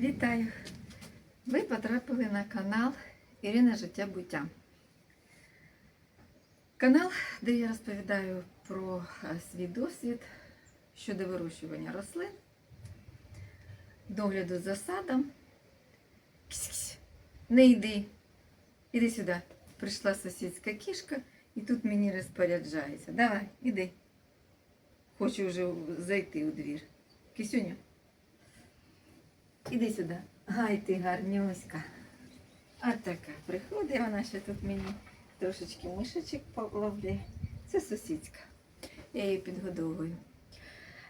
Вітаю! Ви потрапили на канал Ірина Життя Буття. Канал, де я розповідаю про е, свій досвід щодо вирощування рослин, догляду за садом. Ксь-ксь. Не йди. Іди сюди. Прийшла сусідська кішка і тут мені розпоряджається. Давай, іди. Хочу вже зайти у двір. Кисюня. Іди сюди. Гай ти гарнюська. А така приходить вона ще тут мені трошечки мишечок половлює. Це сусідська. Я її підгодовую.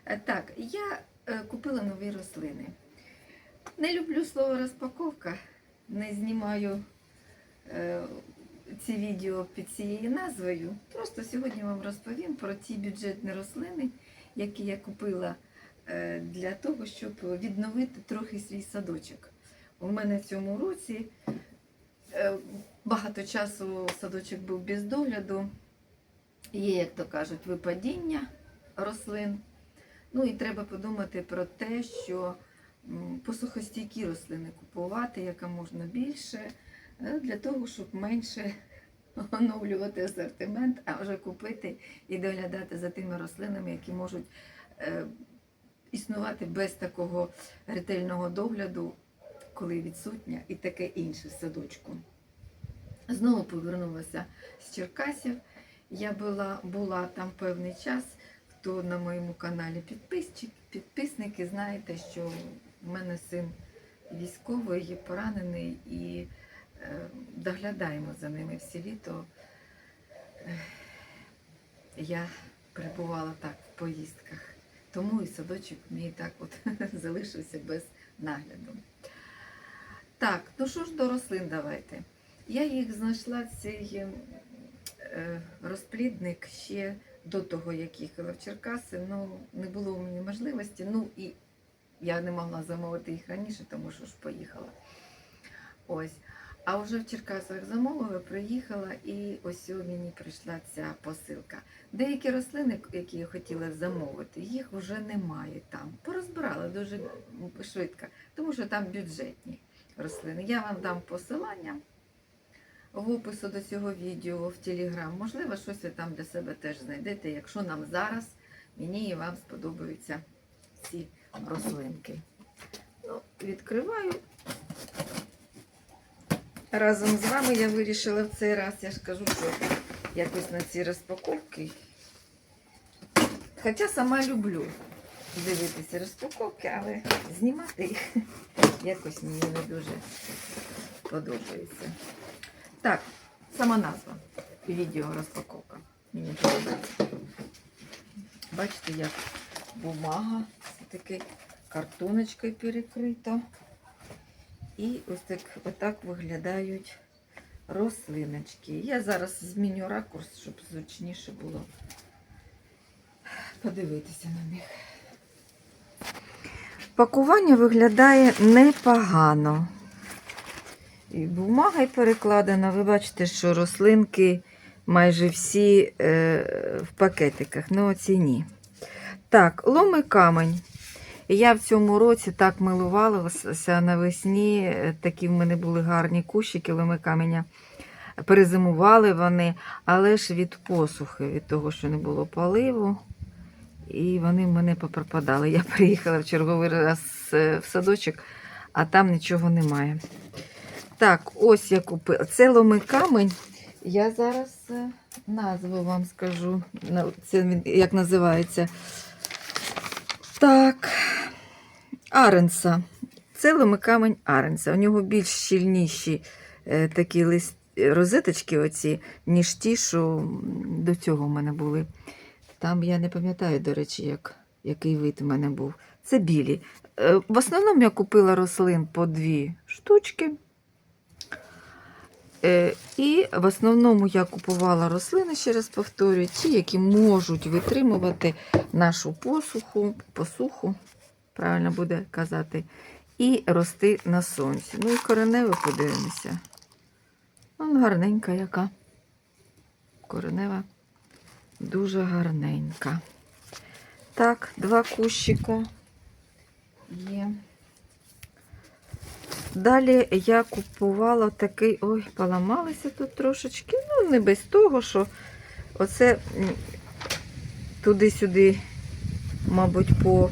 Е, Так, я е, купила нові рослини. Не люблю слово розпаковка, не знімаю е, ці відео під цією назвою. Просто сьогодні вам розповім про ті бюджетні рослини, які я купила для того, щоб відновити трохи свій садочок. У мене в цьому році е, багато часу садочок був без догляду. Є, як то кажуть, випадіння рослин. Ну і треба подумати про те, що посухостійкі рослини купувати яка можна більше, е, для того, щоб менше оновлювати асортимент, а вже купити і доглядати за тими рослинами, які можуть е, існувати без такого ретельного догляду, коли відсутня, і таке інше в садочку. Знову повернулася з Черкасів. Я була, була там певний час. Хто на моєму каналі підписчик, підписники, знаєте, що в мене син військовий, є поранений і е, доглядаємо за ними всі літо. Е, я перебувала так в поїздках. Тому і садочок мій так от залишився без нагляду. Так, ну що ж до рослин давайте. Я їх знайшла цей е, розплідник ще до того, як їхала в Черкаси. Ну, не було у мене можливості. Ну і я не могла замовити їх раніше, тому що ж поїхала. Ось. А вже в Черкасах замовила, приїхала, і ось мені прийшла ця посилка. Деякі рослини, які я хотіла замовити, їх вже немає там. Порозбирала дуже швидко, тому що там бюджетні рослини. Я вам дам посилання в опису до цього відео в Телеграм. Можливо, щось ви там для себе теж знайдете, якщо нам зараз мені і вам сподобаються ці рослинки. Ну, відкриваю. Разом з вами я вирішила в цей раз, я ж кажу, що якось на ці розпаковки. Хоча сама люблю дивитися розпаковки, але знімати їх якось мені не дуже подобається. Так, сама назва відео розпаковка. Мені подобається. Бачите, як бумага все-таки картоночкою перекрита. І ось так отак виглядають рослиночки. Я зараз зміню ракурс, щоб зручніше було подивитися на них. Пакування виглядає непогано. І бумага й перекладена. Ви бачите, що рослинки майже всі е, в пакетиках. Ну, оці ні. Так, ломи камень. Я в цьому році так милувалася навесні. е, Такі в мене були гарні кущики ломи каменя. Перезимували вони, але ж від посухи, від того, що не було поливу. І вони в мене попропадали. Я приїхала в черговий раз е, в садочок, а там нічого немає. Так, ось я купила. Це ломи камень. Я зараз е, назву вам скажу. Це він як називається. Так. Аренса. Це ломикамень Аренса. У нього більш щільніші е, такі лист, розеточки, оці, ніж ті, що до цього в мене були. Там я не пам'ятаю, до речі, як, який вид в мене був. Це білі. Е, В основному я купила рослин по дві штучки. Е, І в основному я купувала рослини, ще раз повторюю, ті, які можуть витримувати нашу посуху, посуху, правильно буде казати, і рости на сонці. Ну і кореневе подивимося. Вон гарненька яка. Коренева дуже гарненька. Так, два кущика є. Далі я купувала такий, ой, поламалися тут трошечки. Ну, не без того, що оце туди-сюди, мабуть, по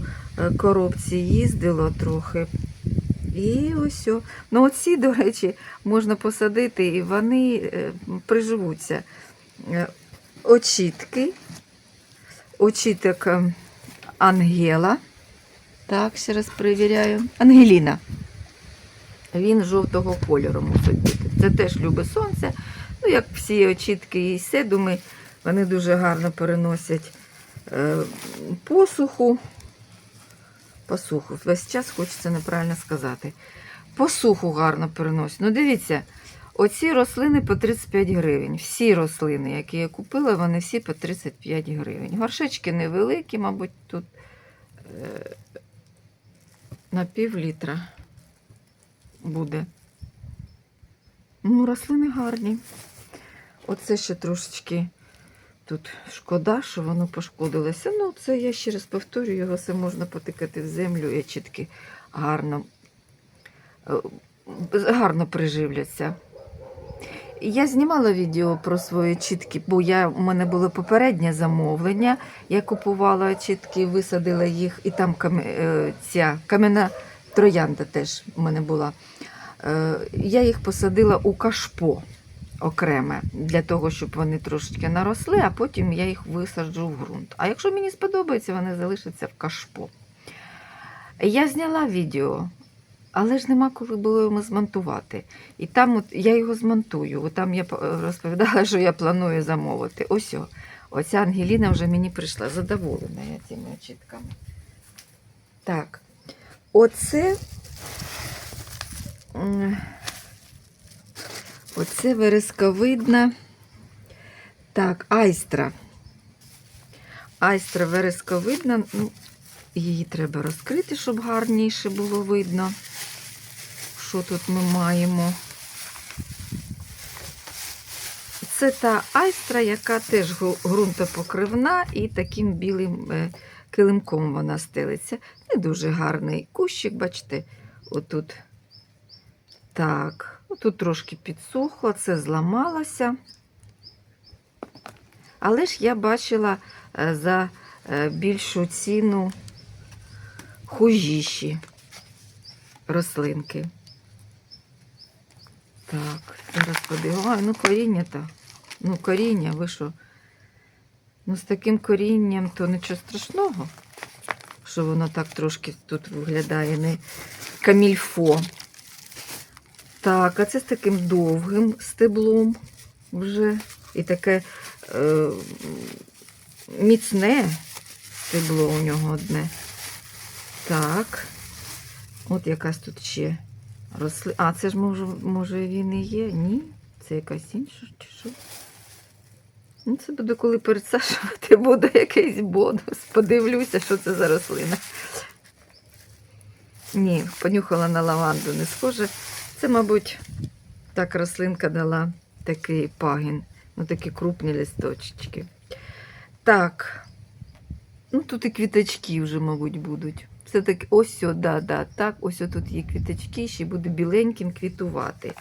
коробці їздило трохи. І ось. Ну, оці, до речі, можна посадити, і вони е, приживуться. Е, Очітки. Очіток е, Ангела. Так, ще раз перевіряю. Ангеліна. Він жовтого кольору мусить бути. Це теж любить сонце. Ну, як всі очітки і седуми, вони дуже гарно переносять е, посуху. Посуху. Весь час хочеться неправильно сказати. Посуху гарно переносять. Ну, дивіться, оці рослини по 35 гривень. Всі рослини, які я купила, вони всі по 35 гривень. Горшечки невеликі, мабуть, тут е, на пів літра буде. Ну, рослини гарні. Оце ще трошечки тут шкода, що воно пошкодилося. Ну, це я ще раз повторюю, його все можна потикати в землю і чітки гарно, е, гарно приживляться. Я знімала відео про свої чітки, бо я, у мене було попереднє замовлення. Я купувала чітки, висадила їх, і там кам, е, ця кам'яна троянда теж у мене була. Е, я їх посадила у кашпо окреме, для того, щоб вони трошечки наросли, а потім я їх висаджу в ґрунт. А якщо мені сподобається, вони залишаться в кашпо. Я зняла відео, але ж нема коли було йому змонтувати. І там от я його змонтую. От Там я розповідала, що я планую замовити. Ось о, оця Ангеліна вже мені прийшла задоволена я цими очітками. Так, оце. Оце вересковидна. Так, айстра. Айстра вересковидна. Ну, її треба розкрити, щоб гарніше було видно. Що тут ми маємо? Це та айстра, яка теж ґрунтопокривна і таким білим е, килимком вона стелиться. Не дуже гарний кущик, бачите, отут. Так, тут трошки підсохло, це зламалося. Але ж я бачила е, за е, більшу ціну хужіші рослинки. Так, зараз подивимося. Ай, ну коріння то. Ну, коріння, ви що? Ну, з таким корінням то нічого страшного, що воно так трошки тут виглядає не камільфо. Так, а це з таким довгим стеблом вже. І таке е, міцне стебло у нього одне. Так. От якась тут ще росли. А, це ж може, може він і є? Ні? Це якась інша чи що? Ну, це буде, коли пересаджувати, буде якийсь бонус. Подивлюся, що це за рослина. Ні, понюхала на лаванду, не схоже. Це, мабуть, так рослинка дала такий пагін. Ну, такі крупні листочки. Так. Ну, тут і квіточки вже, мабуть, будуть. Все таки, ось, о, да, да, так, ось тут є квіточки, ще буде біленьким квітувати.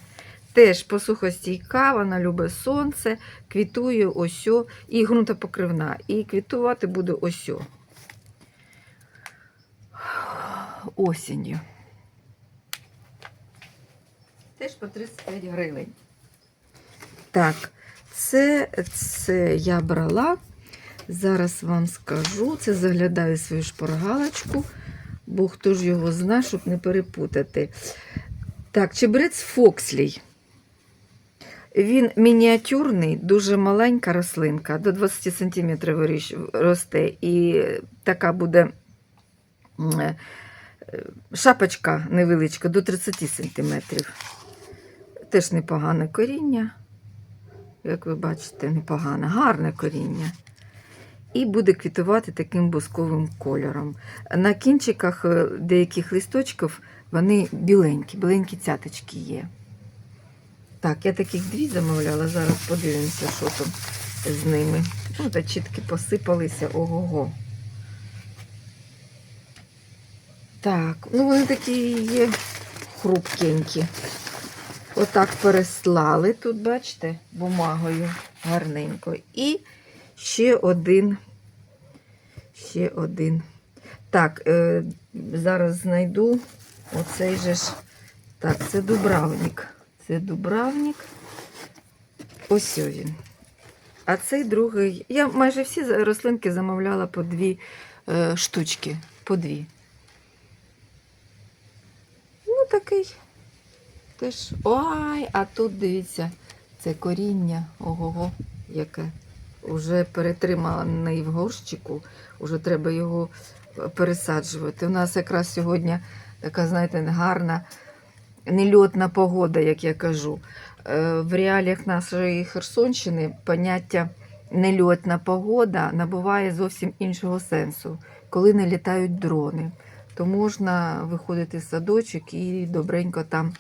Теж посухостійка, вона любить сонце, квітує ось, о, і ґрунтопокривна. І квітувати буде ось. о. Осінню. Теж по 35 гривень. Так, це, це я брала. Зараз вам скажу. Це заглядаю свою шпаргалочку, бо хто ж його знає, щоб не перепутати. Так, чебрець Фокслій. Він мініатюрний, дуже маленька рослинка, до 20 см росте. І така буде е, шапочка невеличка до 30 см. Теж непогане коріння. Як ви бачите, непогане, гарне коріння. І буде квітувати таким бусковим кольором. На кінчиках е, деяких листочків вони біленькі, біленькі цяточки є. Так, я таких дві замовляла, зараз подивимося, що там з ними. Ну, та чітки посипалися, ого-го. Так, ну вони такі є хрупкенькі. Отак переслали тут, бачите, бумагою гарненько. І ще один. Ще один. Так, е, зараз знайду оцей же ж. Так, це дубравник. Це дубравник. Ось він. А цей другий. Я майже всі рослинки замовляла по дві е, штучки. По дві. Ну, такий. Теж. Ой, а тут дивіться, це коріння. Ого-го, яке. Уже перетриманий в горщику, уже треба його пересаджувати. У нас якраз сьогодні така, знаєте, гарна нельотна погода, як я кажу. Е, В реаліях нашої Херсонщини поняття нельотна погода набуває зовсім іншого сенсу, коли не літають дрони. То можна виходити з садочок і добренько там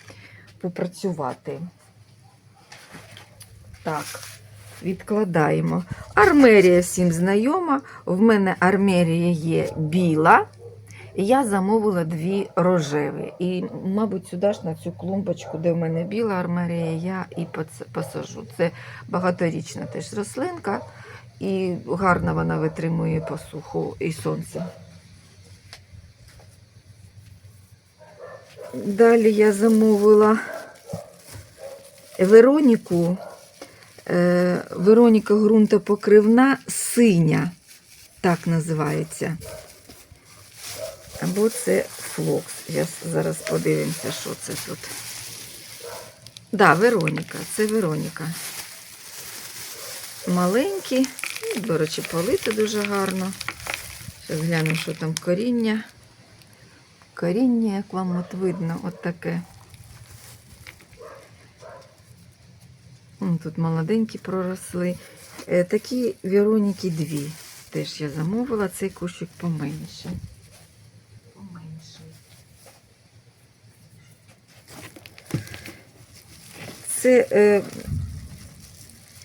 попрацювати. Так, відкладаємо. Армерія всім знайома. В мене армерія є біла. І я замовила дві рожеві. І, мабуть, сюди ж на цю клумбочку, де в мене біла армерія, я і посажу. Це багаторічна теж рослинка, і гарно вона витримує посуху і сонце. Далі я замовила Вероніку. Е, Вероніка ґрунтопокривна синя, так називається. Або це флокс. Я зараз подивимося, що це тут. Да, Вероніка, це Вероніка. Маленькі, ну, до речі, полити дуже гарно. Зараз гляну, що там коріння. Коріння, як вам от видно, от таке. Тут молоденькі проросли. Е, Такі Вероніки дві. Теж я замовила, цей кущик поменше. Поменше. Це е,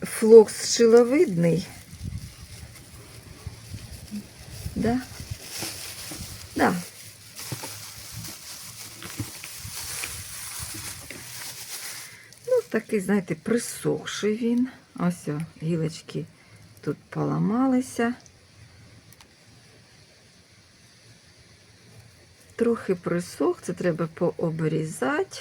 флокс шиловидний. Да. Ну, такий, знаєте, присохший він. Ось о, гілочки тут поламалися. Трохи присох, це треба пообрізати.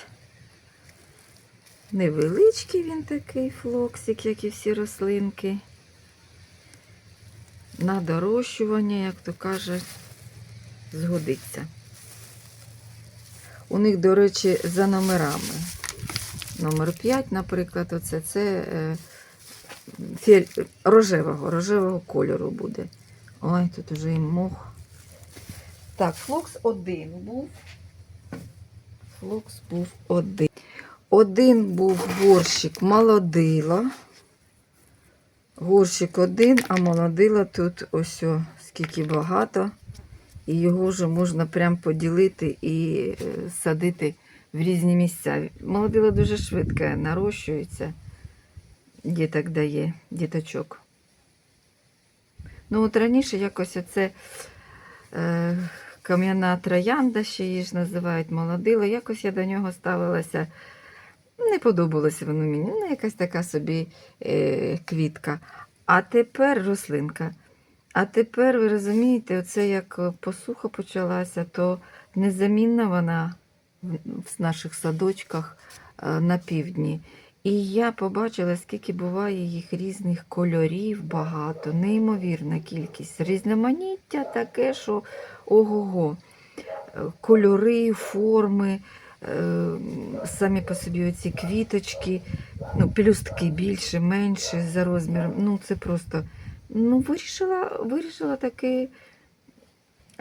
Невеличкий він такий флоксик, як і всі рослинки. На дорощування, як то каже, згодиться. У них, до речі, за номерами. Номер 5, наприклад, оце це е, фіоль- рожевого, рожевого кольору буде. Ой, тут уже і мох. Так, флокс один був. Флокс був один. Один був горщик молодила. Горщик один, а молодила тут ось о, скільки багато. І його вже можна прям поділити і е, садити в різні місця. Молодила дуже швидко нарощується. Діток дає, діточок. Ну, от раніше якось оце е, кам'яна троянда, ще її ж називають молодила. Якось я до нього ставилася. Не подобалося воно мені. Ну, якась така собі е, квітка. А тепер рослинка. А тепер, ви розумієте, оце як посуха почалася, то незамінна вона в наших садочках е, на півдні. І я побачила, скільки буває їх різних кольорів багато, неймовірна кількість. Різноманіття таке, що ого-го. Е, Кольори, форми, е, самі по собі оці квіточки, ну, пелюстки більше, менше за розміром. Ну, це просто. Ну, вирішила, вирішила таки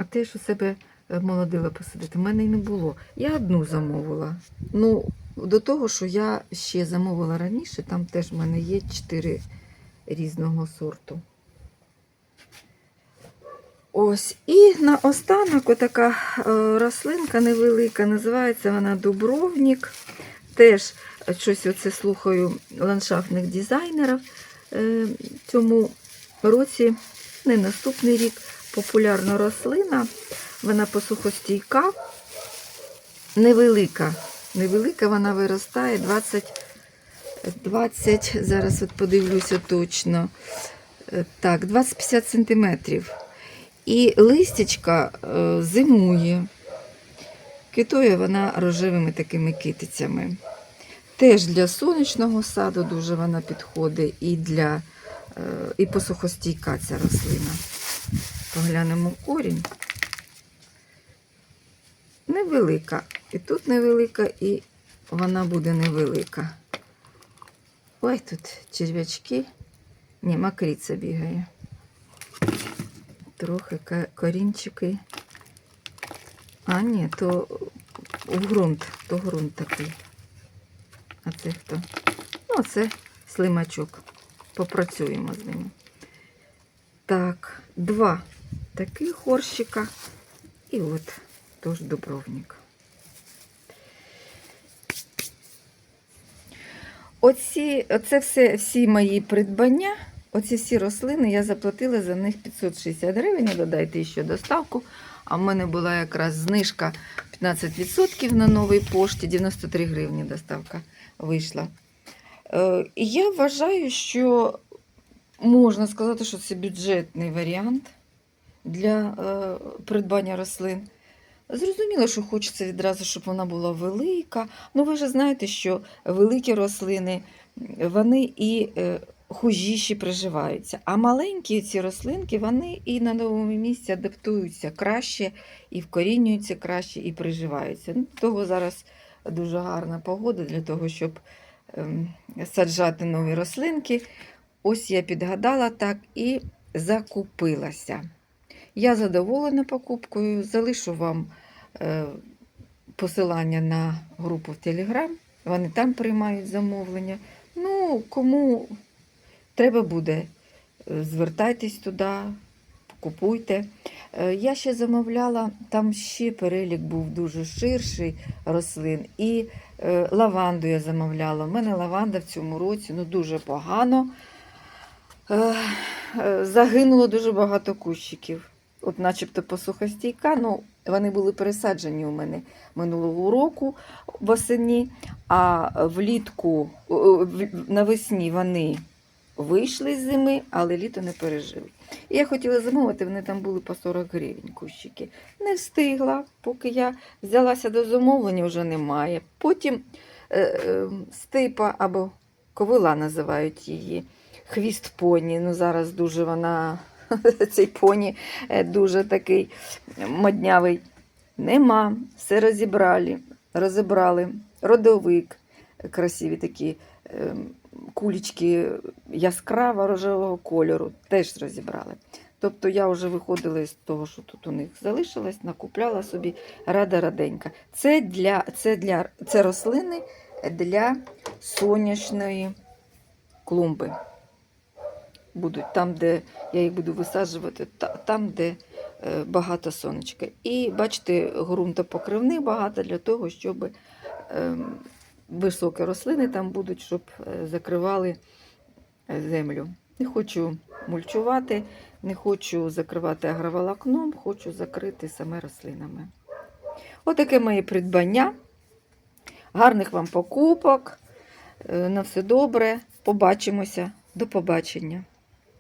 а теж у себе молодила посадити. У мене й не було. Я одну замовила. Ну, до того, що я ще замовила раніше, там теж в мене є чотири різного сорту. Ось, і наостанок отака е, рослинка невелика, називається вона Дубровник. Теж щось оце слухаю ландшафтних дизайнерів. Е, цьому році, не наступний рік, популярна рослина. Вона посухостійка, невелика. невелика, вона виростає 20, 20 зараз от подивлюся точно. Е, Так, 20-50 сантиметрів. І листячка е, зимує. Квітує вона рожевими такими китицями. Теж для сонячного саду дуже вона підходить і для е, і посухостійка ця рослина. Поглянемо корінь. Невелика. І тут невелика, і вона буде невелика. Ой, тут черв'ячки. Ні, макриця бігає. Трохи корінчики. А, ні, то в ґрунт, то ґрунт такий. А це хто? Ну, це слимачок. Попрацюємо з ним. Так, два таких горщика. І от тож дубровник. Оці, оце все, всі мої придбання, оці всі рослини, я заплатила за них 560 гривень. Додайте ще доставку. А в мене була якраз знижка 15% на новій пошті, 93 гривні доставка вийшла. Е, я вважаю, що можна сказати, що це бюджетний варіант для е, придбання рослин. Зрозуміло, що хочеться відразу, щоб вона була велика. Ну, ви ж знаєте, що великі рослини вони і е, хужіші приживаються. А маленькі ці рослинки вони і на новому місці адаптуються краще, і вкорінюються краще, і приживаються. Ну, того зараз дуже гарна погода для того, щоб ем, саджати нові рослинки. Ось я підгадала так і закупилася. Я задоволена покупкою, залишу вам посилання на групу в Телеграм. Вони там приймають замовлення. Ну, кому треба буде, е, звертайтесь туди, купуйте. Е, Я ще замовляла, там ще перелік був дуже ширший рослин. І е, лаванду я замовляла. У мене лаванда в цьому році ну, дуже погано. Е, е, Загинуло дуже багато кущиків. От начебто посухостійка, ну вони були пересаджені у мене минулого року восені, а влітку навесні вони вийшли з зими, але літо не пережили. І я хотіла замовити, вони там були по 40 гривень кущики. Не встигла, поки я взялася до замовлення, вже немає. Потім е, е, стипа або ковила називають її. Хвіст поні. Ну зараз дуже вона, цей поні е, дуже такий моднявий. Нема, все розібрали, розібрали. Родовик, красиві такі ем, кулечки яскраво рожевого кольору, теж розібрали. Тобто я вже виходила з того, що тут у них залишилось, накупляла собі рада раденька. Це для це для це рослини для сонячної клумби. Будуть там, де я їх буду висаджувати, та- там, де е, багато сонечка. І бачите, ґрунтопокривних багато для того, щоб ем, високі рослини там будуть, щоб е, закривали е, землю. Не хочу мульчувати, не хочу закривати агроволокном, хочу закрити саме рослинами. Отаке моє придбання. Гарних вам покупок. На все добре. Побачимося. До побачення.